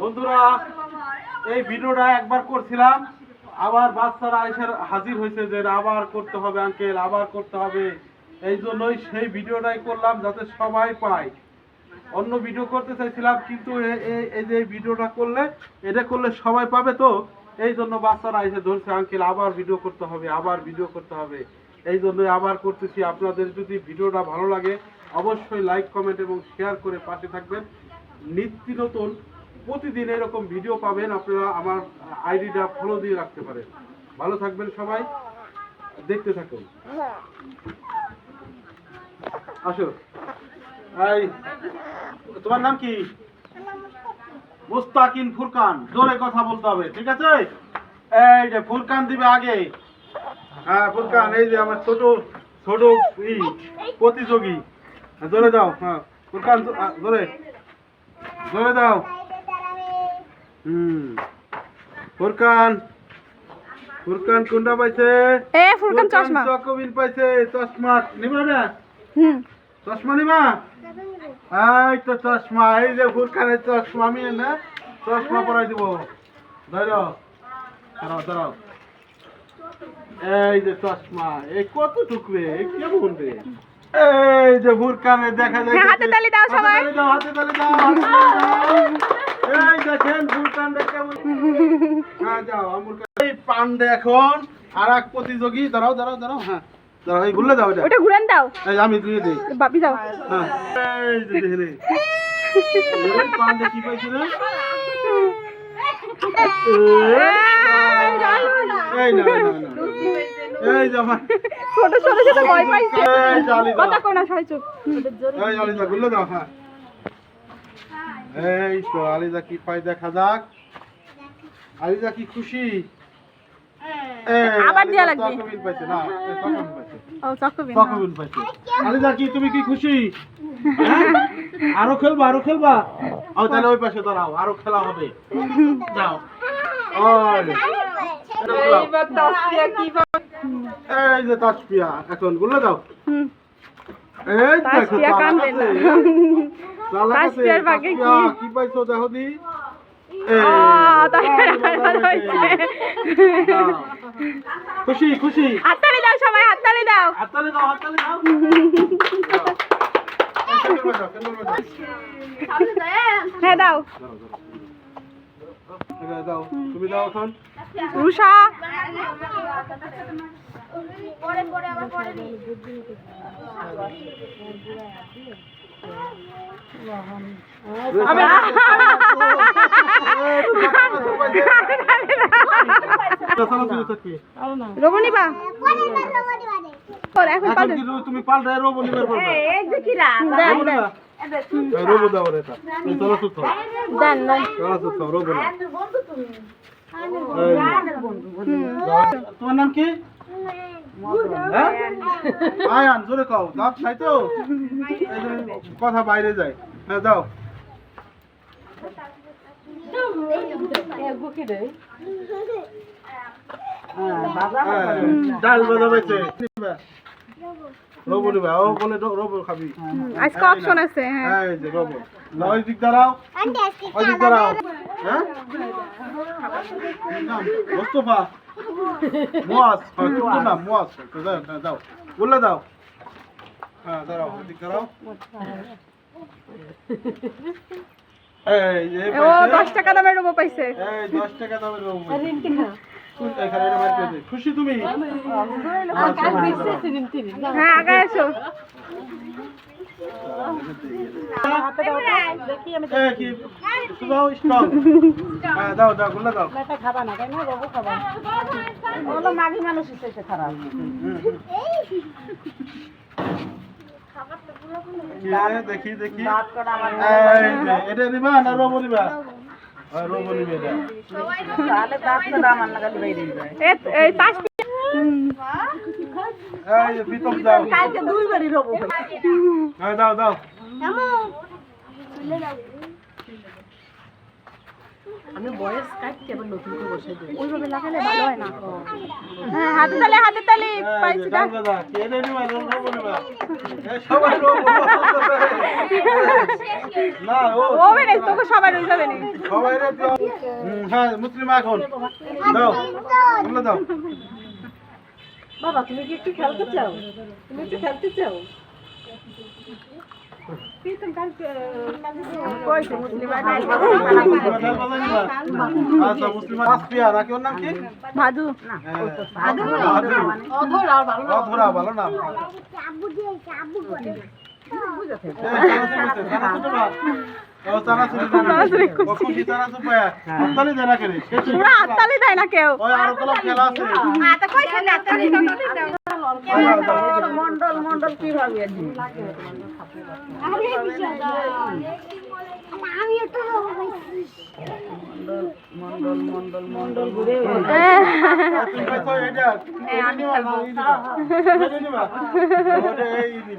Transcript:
বন্ধুরা, এই ভিডিওটা একবার করছিলাম, আবার বাচ্চারা এসে হাজির হয়েছে যে আবার করতে হবে আঙ্কেল আবার করতে হবে। এই জন্যই সেই ভিডিওটাই করলাম যাতে সবাই পায়। অন্য ভিডিও করতে চাইছিলাম, কিন্তু এই যে ভিডিওটা করলে, এটা করলে সবাই পাবে তো? এই জন্য বাচ্চারা এসে ধরছে আঙ্কেল আবার ভিডিও করতে হবে, আবার ভিডিও করতে হবে। এই জন্যই আবার করতেছি। আপনাদের যদি ভিডিওটা ভালো লাগে, অবশ্যই লাইক কমেন্ট এবং শেয়ার করে পাশে থাকবেন। নিত্য নতুন প্রতিদিন এরকম ভিডিও পাবেন। আপনারা আমার আইডিটা ফলো দিয়ে রাখতে পারেন। ভালো থাকবেন সবাই। দেখতে থাকুন। আসো। এই তোমার নাম কি? মুস্তাকিন ফুরকান। জোরে কথা বলতে হবে ঠিক আছে? এই যে ফুরকান দিবে আগে। হ্যাঁ ফুরকান এই যে আমার ছোট ছোট প্রতিযোগী। হ্যাঁ, জোরে দাও হ্যাঁ। ফুরকান জোরে। জোরে দাও। হুম। ফুরকান। ফুরকান কোনটা পাইছে? এ ফুরকান চশমা। চকবিন পাইছে চশমা। নিবা না? হুম। চশমা নিবা? এই তো চশমা এই যে ফুরকানের চশমা আমি না চশমা পরাই দিব। ধরো। দাঁড়াও দাঁড়াও এই যে চশমা এই কত এই কেমন রে? এই যে ফুরকানে দেখা যায় হাতে তালি দাও সবাই। হাতে তালি দাও হাতে তালি দাও। দাও। এই দেখেন ফুরকানটা কেমন হ্যাঁ যাও আমুর এই পান্ডে এখন আর এক প্রতিযোগী। দাঁড়াও দাঁড়াও দাঁড়াও হ্যাঁ। দাঁড়াও এই ভুলে যাও এটা। ওটা ঘুরান দাও। এই আমি দিয়ে দিই। বাপি দাও হ্যাঁ। এই যে দেখে এই। পান্ডে কি পাইছে ছোট ছোট ছোট ভয় পাইছে। এই জালি দাও। কথা কোনা সবাই চুপ। গুলো দাও হ্যাঁ। এই তো আলিদা কি পাই দেখা যাক। কি খুশি? এই, আবার দেয়া লাগবে। চকোবিন পাইছে না এই পাইছে। ও চকবিন চকোবিন পাইছে। আলিদা কি তুমি কি খুশি? হ্যাঁ? আরও খেলবা আরও খেলবা। ও তাহলে ওই পাশে দাঁড়াও আরও খেলা হবে। যাও। এই যে তাসপিয়া এখনগুলো দাও। এই দেখো তাসপিয়ার কি? পাইছো দেখো দি। খুশি খুশি। হাততালি দাও সবাই হাততালি দাও। হাততালি দাও হাততালি দাও। হ্যাঁ দাও। তুমি দাও এখন রুষা রবনি বা এখন এখন পাল্টে কি তুমি পাল্টায় রোবো নিবার পারবে দেন রোবো দেন নিবা? এই রোবো দাও রে এটা। এই চলো সুতো দেন দেন চলো সুতো রোবো না এই, হুম। তোমার নাম কি? হ্যাঁ? আয়ান জোরে কও। দাঁত নাই তো? কথা বাইরে যায়। হ্যাঁ দাও। হ্যাঁ, ডাল বাজা পাইছে রবো ও বলে রবো খাবি। আজকে অপশন আছে হ্যাঁ এই যে রবো না ওই দিক দাঁড়াও ওই দিক দাঁড়াও হ্যাঁ মোস্তফা হ্যাঁ, তোর নাম মুয়াজ তো দাও হ্যাঁ, দাও হ্যাঁ দাঁড়াও ওই দিক দাঁড়াও এই যে ও পাইছে। দশ টাকা দামের রোবো পাইছে। এই দশ টাকা দামের রবো খুশি- তুমি? হ্যাঁ আগে এসো হ্যাঁ দাও দাও গুলো দাও। কি রে, দেখি দেখি। এটা নিবা না রবো হ্যাঁ, এটা হুম। এই যে, প্রীতম দাও হ্যাঁ দাও দাও। আমি বয়স কাটতে আবার নতুন করে বসে দিই ওইভাবে লাগালে ভালো হয় না? হ্যাঁ হাতে তালে হাতে তালে পাইছি না সবাই না, ও না তোকে সবাই ওইভাবে নেই সবাই রে হ্যাঁ, মুসলিমা এখন। দাও, ওগুলো দাও। বাবা তুমি কি একটু খেলতে চাও? তুমি একটু খেলতে চাও? ভালো নাম। হাততালি দেয় না কেউ। মন্ডল মন্ডল কি ভাবি আছি মন্ডল মন্ডল মন্ডল ঘুরে আর